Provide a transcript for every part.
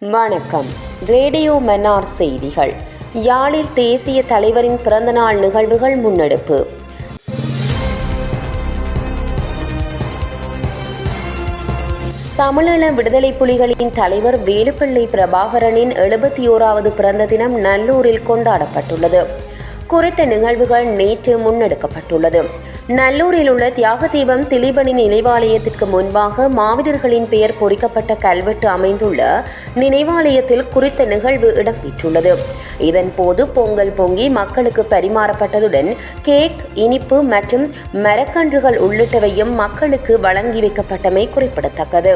வணக்கம். ரேடியோ மன்னார் செய்திகள். யாழில் தேசிய தலைவரின் பிறந்தநாள் நிகழ்வுகள் முன்னெடுப்பு. தமிழீழ விடுதலை புலிகளின் தலைவர் வேலுப்பிள்ளை பிரபாகரனின் எழுபத்தி ஓராவது பிறந்த தினம் நல்லூரில் கொண்டாடப்பட்டுள்ளது. குறித்த நிகழ்வுகள் நேற்று முன்னெடுக்கப்பட்டுள்ளது. நல்லூரில் உள்ள தியாக தீபம் திலீபனின் நினைவாலயத்திற்கு முன்பாக மாவீரர்களின் பெயர் பொறிக்கப்பட்ட கல்வெட்டு அமைந்துள்ள நினைவாலயத்தில் குறித்த நிகழ்வு இடம்பெற்றுள்ளது. இதன்போது பொங்கல் பொங்கி மக்களுக்கு பரிமாறப்பட்டதுடன் கேக் இனிப்பு மற்றும் மரக்கன்றுகள் உள்ளிட்டவையும் மக்களுக்கு வழங்கி வைக்கப்பட்டமை குறிப்பிடத்தக்கது.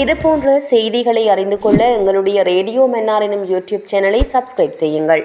இதுபோன்ற செய்திகளை அறிந்து கொள்ள எங்களுடைய ரேடியோ மன்னார் எனும் யூடியூப் சேனலை சப்ஸ்கிரைப் செய்யுங்கள்.